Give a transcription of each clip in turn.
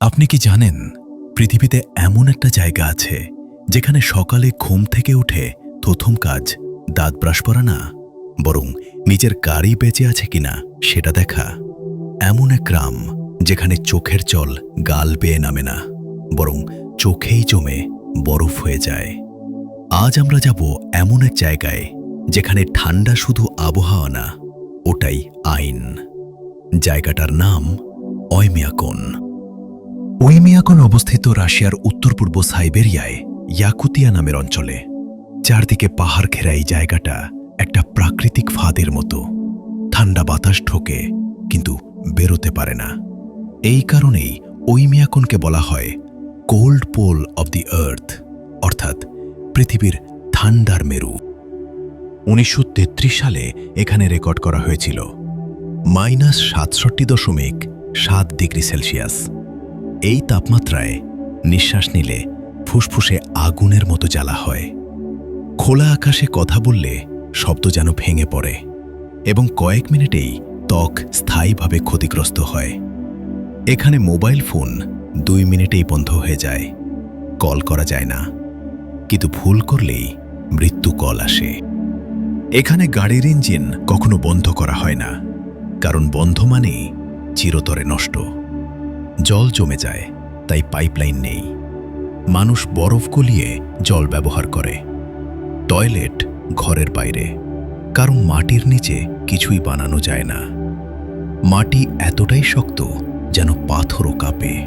আপনি কি জানেন, পৃথিবীতে এমন একটা জায়গা আছে, যেখানে সকালে ঘুম থেকে উঠে প্রথম কাজ দাঁত ব্রাশ করা না, বরং নিজের গাড়ি বেঁচে আছে কিনা সেটা দেখা। এমন এক গ্রাম যেখানে চোখের জল গাল বেয়ে নামে না, বরং চোখেই জমে বরফ হয়ে যায়। আজ আমরা যাব এমন এক জায়গায় যেখানে ঠান্ডা শুধু আবহাওয়া না, ওটাই আইন। জায়গাটার নাম অয়মিয়াকন। ওইমিয়াকন অবস্থিত রাশিয়ার উত্তর পূর্ব সাইবেরিয়ায় ইয়াকুতিয়া নামের অঞ্চলে। চারদিকে পাহাড় ঘেরা এই জায়গাটা একটা প্রাকৃতিক ফাঁদের মতো। ঠান্ডা বাতাস ঠোকে কিন্তু বেরোতে পারে না। এই কারণেই ওইমিয়াকনকে বলা হয় cold pole of the earth অর্থাৎ পৃথিবীর ঠান্ডার মেরু। উনিশশো তেত্রিশ সালে এখানে রেকর্ড করা হয়েছিল। মাইনাস সাতষট্টি দশমিক সাত ডিগ্রি সেলসিয়াস। এই তাপমাত্রায় নিঃশ্বাস নিলে ফুসফুসে আগুনের মতো জ্বালা হয়। খোলা আকাশে কথা বললে শব্দ যেন ভেঙে পড়ে এবং কয়েক মিনিটেই ত্বক স্থায়ীভাবে ক্ষতিগ্রস্ত হয়। এখানে মোবাইল ফোন দুই মিনিটেই বন্ধ হয়ে যায়। কল করা যায় না। কিন্তু ভুল করলেই মৃত্যু কল আসে। এখানে গাড়ির ইঞ্জিন কখনো বন্ধ করা হয় না। কারণ বন্ধ মানেই চিরতরে নষ্ট। জল জমে যায়, তাই পাইপলাইন নেই। মানুষ বরফ গলিয়ে জল ব্যবহার করে। টয়লেট ঘরের বাইরে। কারণ মাটির নিচে কিছুই বানানো যায় না। মাটি এতটাই শক্ত যেন পাথরও কাঁপে।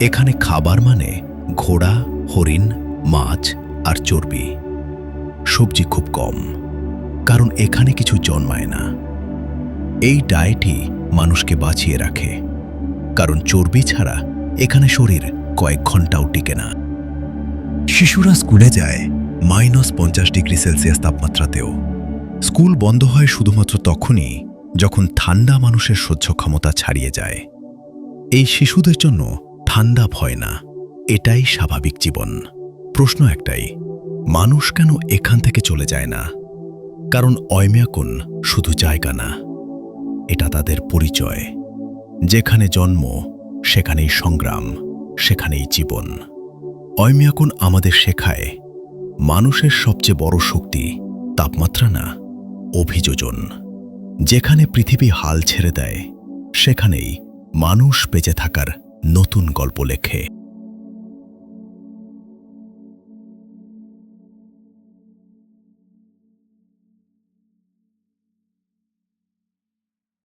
এখানে খাবার মানে ঘোড়া, হরিণ, মাছ আর চর্বি। সবজি খুব কম, কারণ এখানে কিছু জন্মায় না। এই ডায়েটই মানুষকে বাঁচিয়ে রাখে। কারণ চর্বি ছাড়া এখানে শরীর কয়েক ঘন্টাও টিকে না। শিশুরা স্কুলে যায় মাইনাস পঞ্চাশ ডিগ্রি সেলসিয়াস তাপমাত্রাতেও। স্কুল বন্ধ হয় শুধুমাত্র তখনই যখন ঠান্ডা মানুষের সহ্য ক্ষমতা ছাড়িয়ে যায়। এই শিশুদের জন্য ঠান্ডা ভয় না, এটাই স্বাভাবিক জীবন। প্রশ্ন একটাই, মানুষ কেন এখান থেকে চলে যায় না? কারণ অয়মিয়াকুন শুধু জায়গা না, এটা তাদের পরিচয়। যেখানে জন্ম, সেখানেই সংগ্রাম, সেখানেই জীবন। অয়মিয়াকুন আমাদের শেখায়, মানুষের সবচেয়ে বড় শক্তি তাপমাত্রা না, অভিযোজন। যেখানে পৃথিবী হাল ছেড়ে দেয়, সেখানেই মানুষ বেঁচে থাকার নতুন গল্প লেখে।